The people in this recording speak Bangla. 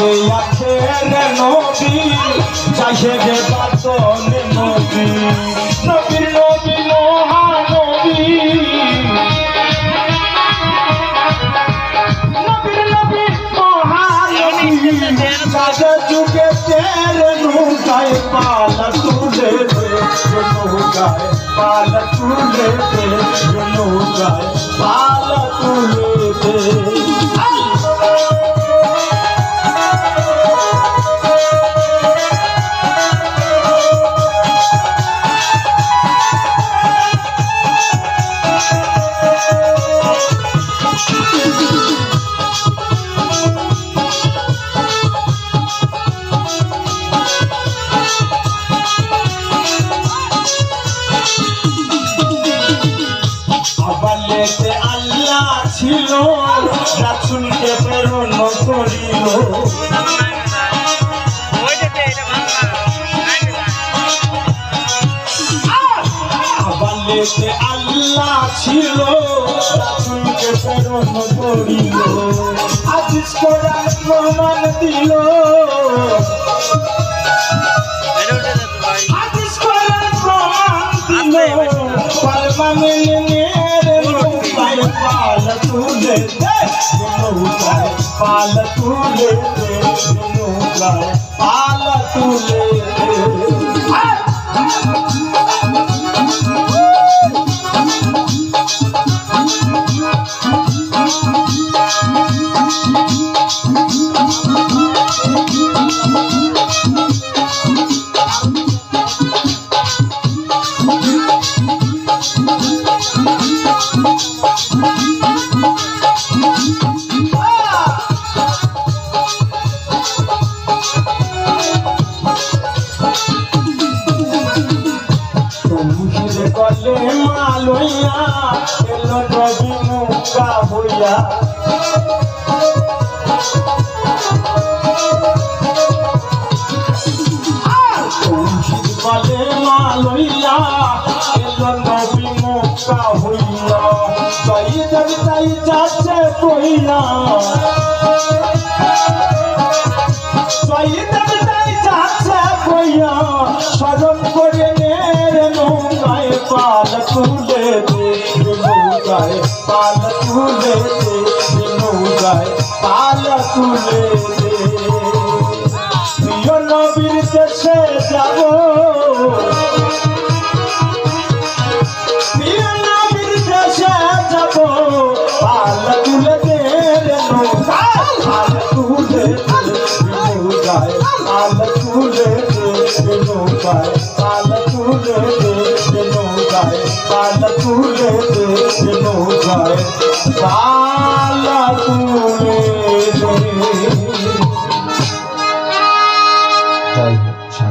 বলে আছে রে নবী চাষে গে বাতন নবী নবীর নবী মহানবী নবীর নবী মহানবী সাজা যুগে তেরে নৌকায় পালা তুলে নৌকায় পালা তুলে আবালেতে আল্লাহ ছিল রাসুলকে প্রেরণ করিল। আবালেতে আল্লাহ ছিল রাসুলকে প্রেরণ করিল। আজিজ কোরআন প্রমাণ দিল। আজিজ কোরআন প্রমাণ দিল। পারমানেন মেরে নৌকায় পাল তুলে দে নৌকায় পাল তুলে দে নৌকায় পাল তুলে দে মুহির এলো নবী মুকা হইয়া। মুহির কলে মালইয়া এলো নবী মুকা হইয়া। তাই করে নৌকায় পাল তুলে নৌকায় পাল তুলে দে নৌকায় পাল তুলে প্রিয় নবীর দেশে যাব। প্রিয় নবীর দেশে যাব। পাল তুলে দে রে নৌকায় পাল তুলে দে নৌকায় পাল তুলে দে নৌকায় পাল নৌকায় পাল তুলে দে